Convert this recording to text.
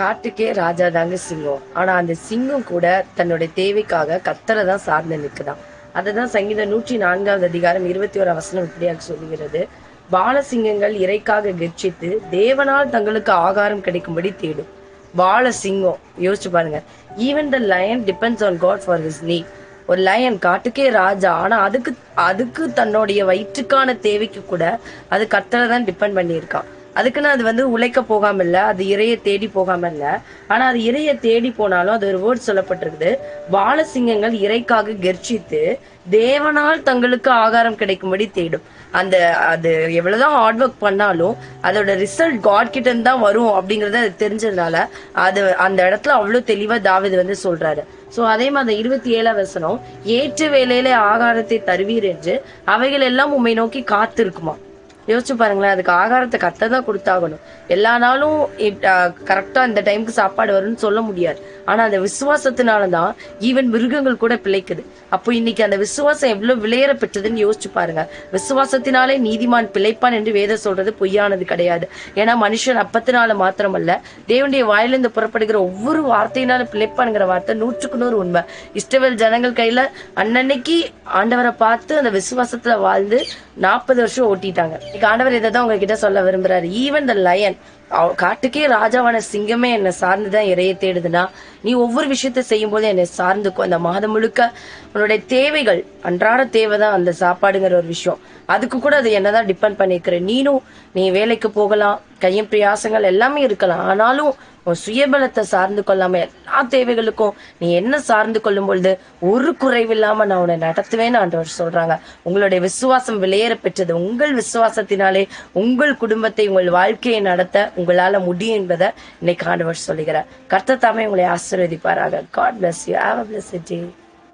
காட்டுக்கே ராஜா தாங்க சிங்கம். ஆனா அந்த சிங்கம் கூட தன்னுடைய தேவைக்காக கத்தரை தான் சார்ந்து நிற்குதாம் அதுதான் சங்கீதம் நூற்றி நான்காவது அதிகாரம் இருபத்தி ஒரு வசனம் இப்படியாக சொல்லுகிறது. பாலசிங்கங்கள் இறைக்காக கெர்ச்சித்து தேவனால் தங்களுக்கு ஆகாரம் கிடைக்கும்படி தேடும். பால சிங்கம். யோசிச்சு பாருங்க. Even the lion depends on God for his need ஒரு லயன் காட்டுக்கே ராஜா ஆனா அதுக்கு அதுக்கு தன்னுடைய வயிற்றுக்கான தேவைக்கு கூட அது கத்தரை தான் டிபெண்ட் பண்ணியிருக்கான். அதுக்குன்னு அது வந்து உழைக்க போகாம இல்ல அது இறைய தேடி போகாம இல்ல ஆனா அது இறைய தேடி போனாலும் அது ஒரு வேர்ட் சொல்லப்பட்டிருக்குது. பாலசிங்கங்கள் இறைக்காக கெர்ச்சித்து தேவனால் தங்களுக்கு ஆகாரம் கிடைக்கும்படி தேடும். அந்த அது எவ்வளவுதான் ஹார்ட் ஒர்க் பண்ணாலும் அதோட ரிசல்ட் காட் கிட்ட இருந்து தான் வரும் அப்படிங்கறத அது தெரிஞ்சதுனால அது அந்த இடத்துல அவ்வளவு தெளிவா தாவிது வந்து சொல்றாரு. சோ அதே மாதிரி இருபத்தி ஏழாம் வசனம் ஏற்ற வேலையில ஆகாரத்தை தருவீர் என்று அவைகள் எல்லாம் உண்மை நோக்கி காத்திருக்குமா? யோசிச்சு பாருங்களேன் அதுக்கு ஆகாரத்தை கத்த தான் கொடுத்தாகணும். எல்லா நாளும் கரெக்டா இந்த டைமுக்கு சாப்பாடு வரும்னு சொல்ல முடியாது. ஆனா அந்த விசுவாசத்தினாலதான் ஈவன் மிருகங்கள் கூட பிழைக்குது. அப்போ இன்னைக்கு அந்த விசுவாசம் எவ்வளவு விளையற பெற்றதுன்னு யோசிச்சு பாருங்க. விசுவாசத்தினாலே நீதிமான் பிழைப்பான் என்று வேத சொல்றது பொய்யானது கிடையாது. ஏன்னா மனுஷன் அப்பத்தினால மாத்திரமல்ல தேவனுடைய வாயிலிருந்து புறப்படுகிற ஒவ்வொரு வார்த்தையினாலும் பிழைப்பானுங்கிற வார்த்தை நூற்றுக்கு நூறு உண்மை. இஷ்டவேல் ஜனங்கள் கையில அன்னன்னைக்கு ஆண்டவரை பார்த்து அந்த விசுவாசத்துல வாழ்ந்து நாற்பது வருஷம் ஓட்டிட்டாங்க. ஆண்டவர் இதை தான் உங்ககிட்ட சொல்ல விரும்புறாரு. ஈவன் த லயன் காட்டுக்கே ராஜாவான சிங்கமே என்னை சார்ந்துதான் இறைய தேடுதுன்னா நீ ஒவ்வொரு விஷயத்த செய்யும் போது என்னை சார்ந்துக்கும் அந்த மாதம் முழுக்க உன்னுடைய தேவைகள் அன்றாட தேவைதான் அந்த சாப்பாடுங்கிற ஒரு விஷயம். அதுக்கு கூட அது என்னதான் டிபெண்ட் பண்ணிருக்கிற நீனும் நீ வேலைக்கு போகலாம் கையும் பிரயாசங்கள் எல்லாமே இருக்கலாம். ஆனாலும் உன் சுயபலத்தை சார்ந்து கொள்ளாம எல்லா தேவைகளுக்கும் நீ என்ன சார்ந்து கொள்ளும் பொழுது ஒரு குறைவில்லாம நான் உன்னை நடத்துவேன்னு ஆண்டவர் சொல்றாங்க. உங்களுடைய விசுவாசம் வெளியேற பெற்றது. உங்கள் விசுவாசத்தினாலே உங்கள் குடும்பத்தை உங்கள் வாழ்க்கையை நடத்த உங்களால முடியும் என்பதை இன்னைக்கு ஆண்டவர் சொல்லுகிறார். கர்த்த தாமே உங்களை ஆசீர்வதிப்பாராக. God bless you have a blessed day